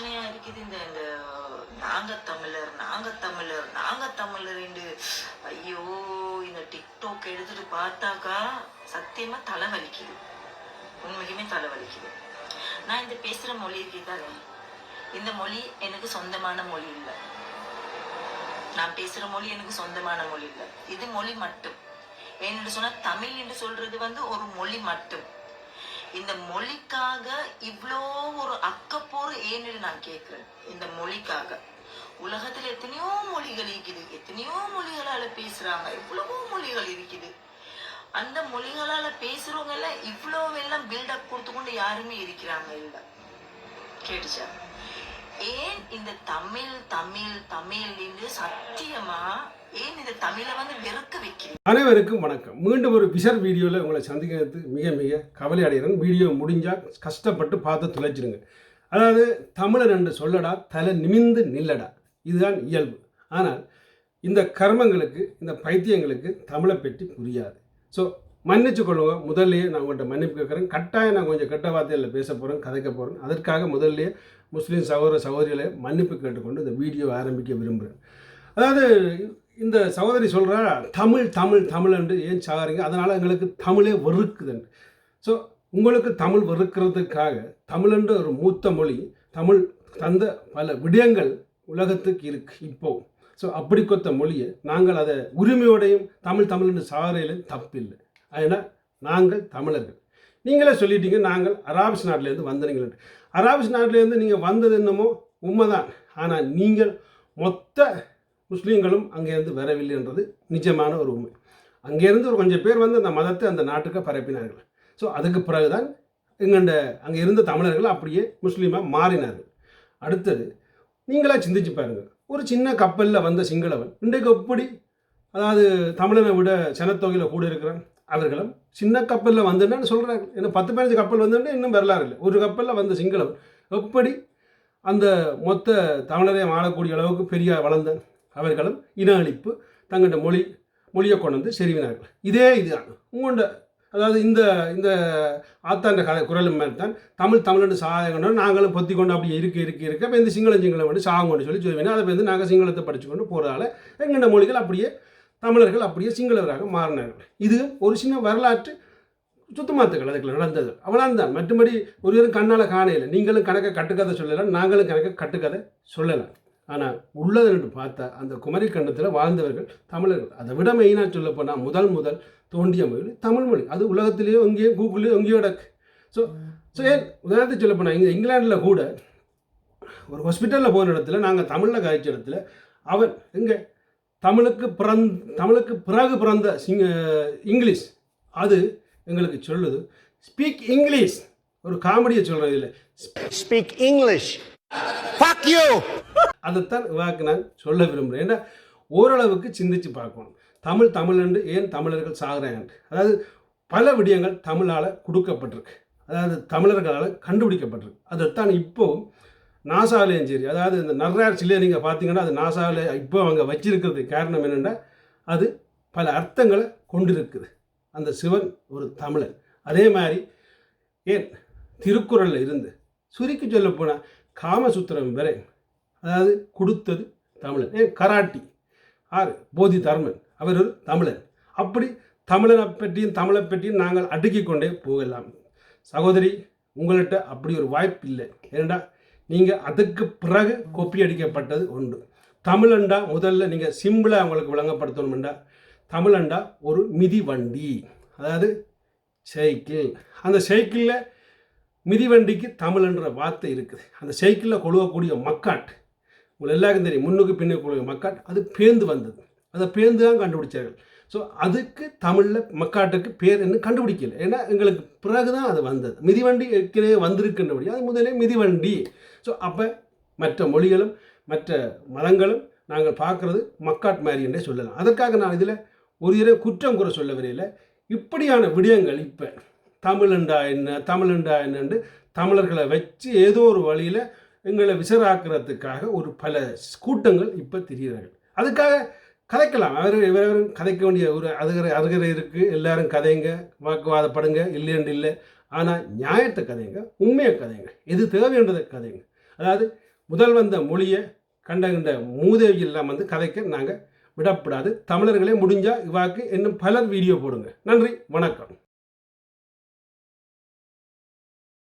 பிரச்சனையா இருக்குது இந்த இந்த நாங்க தமிழர் நாங்க தமிழர் நாங்க தமிழர் என்று ஐயோ இந்த டிக்டாக் எடுத்துட்டு பார்த்தாக்கா சத்தியமா தலை வலிக்குது. உண்மைக்குமே தலை வலிக்குது. நான் இந்த பேசுற மொழி இருக்குதானே இந்த மொழி எனக்கு சொந்தமான மொழி இல்லை. நான் பேசுற மொழி எனக்கு சொந்தமான மொழி இல்லை. இது மொழி மட்டும். ஏன்னு சொன்னா தமிழ் என்று சொல்றது வந்து ஒரு மொழி மட்டும். இந்த மொழிக்காக இவ்வளோ ஒரு அக்கப்போர் ஏன்னு நான் கேட்கிறேன். இந்த மொழிக்காக. உலகத்துல எத்தனையோ மொழிகள் இருக்குது. எத்தனையோ மொழிகளால பேசுறாங்க. எவ்வளவோ மொழிகள் இருக்குது. அந்த மொழிகளால பேசுறவங்க எல்லாம் இவ்வளவு எல்லாம் பில்டப் கொடுத்து கொண்டு யாருமே இருக்கிறாங்க இல்ல. கேட்டுச்சா? ஏன் இந்த தமிழ் தமிழ் தமிழ் என்று சத்தியமா ஏன் இந்த தமிழை வந்து வெறுக்க வைக்கிறீங்க? அனைவருக்கும் வணக்கம். மீண்டும் ஒரு விஷர் வீடியோவில் உங்களை சந்திக்கிறது மிக மிக கவலை அடைகிறேன் வீடியோ முடிஞ்சால் கஷ்டப்பட்டு பார்த்து துளைச்சிடுங்க அதாவது தமிழன் என்று சொல்லடா தலை நிமிந்து நில்லடா. இதுதான் இயல்பு. ஆனால் இந்த கர்மங்களுக்கு இந்த பைத்தியங்களுக்கு தமிழை பற்றி புரியாது. ஸோ மன்னிச்சு கொள்ளுங்க. முதல்லையே நான் உங்கள்கிட்ட மன்னிப்பு கேட்குறேன். கட்டாயம் நான் கொஞ்சம் கெட்ட வார்த்தையில் பேச போகிறேன் கதைக்க போகிறேன் அதற்காக முதல்லையே முஸ்லீம் சகோதர சகோதரிகளை மன்னிப்பு கேட்டுக்கொண்டு இந்த வீடியோ ஆரம்பிக்க விரும்புகிறேன். அதாவது இந்த சகோதரி சொல்கிறா தமிழ் தமிழ் தமிழ் என்று ஏன் சாகிறீங்க? அதனால் எங்களுக்கு தமிழே வெறுக்குதுன்னு. ஸோ உங்களுக்கு தமிழ் வெறுக்கிறதுக்காக தமிழ் என்ற ஒரு மூத்த மொழி தமிழ் தந்த பல விடயங்கள் உலகத்துக்கு இருக்கு இப்போ. ஸோ அப்படி கொத்த மொழியை நாங்கள் அதை உரிமையோடையும் தமிழ் தமிழ்னு என்று தப்பில்லை. ஏன்னா நாங்கள் தமிழர்கள். நீங்களே சொல்லிட்டீங்க நாங்கள் அராபிஸ் நாட்டிலேருந்து வந்தீங்களே. அராபிஸ் நாட்டிலேருந்து நீங்கள் வந்தது என்னமோ உண்மைதான். ஆனால் நீங்கள் மொத்த முஸ்லீம்களும் அங்கேருந்து வரவில்லை என்றது நிஜமான ஒரு உண்மை. அங்கேருந்து ஒரு கொஞ்சம் பேர் வந்து அந்த மதத்தை அந்த நாட்டுக்கு பரப்பினார்கள். ஸோ அதுக்கு பிறகுதான் எங்கண்ட அங்கே இருந்த தமிழர்கள் அப்படியே முஸ்லீமாக மாறினார்கள். அடுத்தது நீங்களாக சிந்திச்சு பாருங்கள் ஒரு சின்ன கப்பலில் வந்த சிங்களவன் இன்றைக்கு எப்படி அதாவது தமிழனை விட சனத்தொகையில் கூட இருக்கிறான் அவர்களும் சின்ன கப்பலில் வந்துன்னு சொல்கிறாங்க ஏன்னா பத்து பதினஞ்சு கப்பல் வந்துன்னு இன்னும் வரலாறு இல்லை. ஒரு கப்பலில் வந்த சிங்களவன் எப்படி அந்த மொத்த தமிழரையும் ஆளக்கூடிய அளவுக்கு பெரிய வளர்ந்த அவர்களும் இன அழிப்பு தங்களோட மொழி மொழியை கொண்டு வந்து செறிவினார்கள். இதே இதுதான். உங்கள்கிட்ட அதாவது இந்த இந்த ஆத்தாண்ட கதை குரலும் மாதிரி தான் தமிழ் தமிழ்னு சாதகணும் நாங்களும் பொத்தி கொண்டு அப்படி இருக்க இருக்க இருக்க. இப்போ இந்த சிங்களம் சிங்களம் வந்து சாகணும்னு சொல்லி சொல்லுவேன். அதை வந்து நாங்கள் சிங்களத்தை படிச்சுக்கொண்டு போகிறதால எங்களோட மொழிகள் அப்படியே தமிழர்கள் அப்படியே சிங்களவராக மாறினார்கள். இது ஒரு சின்ன வரலாற்று சுத்தமாத்துக்கள். அதுக்குள்ள நடந்தது. அவ்வளோதான் மற்றபடி ஒருவரும் கண்ணால் காணையில் நீங்களும் கணக்கை கட்டுக்கதை சொல்லலாம். நாங்களும் கணக்கை கட்டுக்கதை சொல்லலாம். ஆனால் உள்ளது என்று பார்த்தா அந்த குமரி கண்டத்தில் வாழ்ந்தவர்கள் தமிழர்கள். அதை விட மெயினாக சொல்லப்போனால் முதல் முதல் தோண்டிய மொழி தமிழ் மொழி. அது உலகத்திலேயோ எங்கேயோ கூகுள்லேயோ எங்கேயோ கிடக்கு. ஸோ ஸோ ஏன் உதாரணத்துக்கு சொல்லப்போனால் இங்கே இங்கிலாண்டில் கூட ஒரு ஹாஸ்பிட்டலில் போன இடத்துல நாங்கள் தமிழில் காய்ச்ச இடத்துல அவன் இங்கே தமிழுக்கு பிறந் தமிழுக்கு பிறகு பிறந்த சிங்க இங்கிலீஷ். அது எங்களுக்கு சொல்லுது. ஸ்பீக் இங்கிலீஷ் ஒரு காமெடியை சொல்கிறது இல்லை ஸ்பீக் இங்கிலீஷ் ஃபக் யூ அதைத்தான் இவாக்கு நான் சொல்ல விரும்புகிறேன் ஏன்னா ஓரளவுக்கு சிந்திச்சு பார்க்கணும். தமிழ் தமிழ் என்று ஏன் தமிழர்கள் சாகிறாங்க? அதாவது பல விடயங்கள் தமிழால் கொடுக்கப்பட்டிருக்கு. அதாவது தமிழர்களால் கண்டுபிடிக்கப்பட்டிருக்கு. அதைத்தான் இப்போ நாசாலையும் சரி அதாவது இந்த நர்ரார் சிலையை நீங்கள் பார்த்தீங்கன்னா அது நாசாவில் இப்போ அவங்க வச்சிருக்கிறது காரணம் என்னென்னா அது பல அர்த்தங்களை கொண்டிருக்குது. அந்த சிவன் ஒரு தமிழன். அதே மாதிரி ஏன் திருக்குறளில் இருந்து சுருக்கி சொல்ல போனால் காமசூத்திரம் வரை அதாவது கொடுத்தது தமிழன். ஏன்? கராட்டி. ஆறு போதி தர்மன் அவர் ஒரு தமிழன். அப்படி தமிழனை பற்றியும் தமிழை பற்றியும் நாங்கள் அடுக்கிக் கொண்டே போகலாம். சகோதரி உங்கள்கிட்ட அப்படி ஒரு வாய்ப்பு இல்லை. ஏனெண்டா நீங்கள் அதுக்கு பிறகு கொப்பி அடிக்கப்பட்டது உண்டு. தமிழண்டா முதல்ல நீங்கள் சிம்பிளாக அவங்களுக்கு விளங்கப்படுத்தணும்டா தமிழண்டா ஒரு மிதி வண்டி அதாவது சைக்கிள். அந்த சைக்கிளில் மிதிவண்டிக்கு தமிழ்ன்ற வார்த்தை இருக்குது. அந்த சைக்கிளில் கொழுவக்கூடிய மக்காட் உங்களுக்கு எல்லாருக்கும் தெரியும் முன்னுக்கு பின்னுக்கு கொழுவ மக்காட் அது பேர்ந்து வந்தது. அதை பேர்ந்து தான் கண்டுபிடிச்சார்கள். ஸோ அதுக்கு தமிழில் மக்காட்டுக்கு பேர் என்ன கண்டுபிடிக்கல. ஏன்னா எங்களுக்கு பிறகு தான் அது வந்தது. மிதிவண்டி ஏற்கனவே வந்திருக்கின்றபடி அது முதலே மிதிவண்டி. ஸோ அப்போ மற்ற மொழிகளும் மற்ற மதங்களும் நாங்கள் பார்க்குறது மக்காட் மாதிரி என்றே சொல்லலாம். அதற்காக நான் இதில் ஒரு இறை குற்றம் குறை சொல்ல வரையில் இப்படியான விடயங்கள் இப்போ தமிழண்டா என்ன தமிழண்டா என்னென்று தமிழர்களை வச்சு ஏதோ ஒரு வழியில் எங்களை விசராக்கிறதுக்காக ஒரு பல கூட்டங்கள் இப்போ தெரிகிறார்கள். அதுக்காக கதைக்கலாம். அவர் இவரும் கதைக்க வேண்டிய ஒரு அதுகரை அதுகரை இருக்குது எல்லாரும் கதைங்க வாக்குவாதப்படுங்க இல்லைன்னு இல்லை. ஆனால் நியாயத்தை கதைங்க உண்மையை கதைங்க எது தேவைன்றதை கதைங்க. அதாவது முதல் வந்த மொழியை கண்ட கண்ட மூதேவி எல்லாம் வந்து கதைக்க நாங்கள் விடப்படாது. தமிழர்களே முடிஞ்சால் இவாக்கு இன்னும் பலர் வீடியோ போடுங்க. நன்றி வணக்கம்.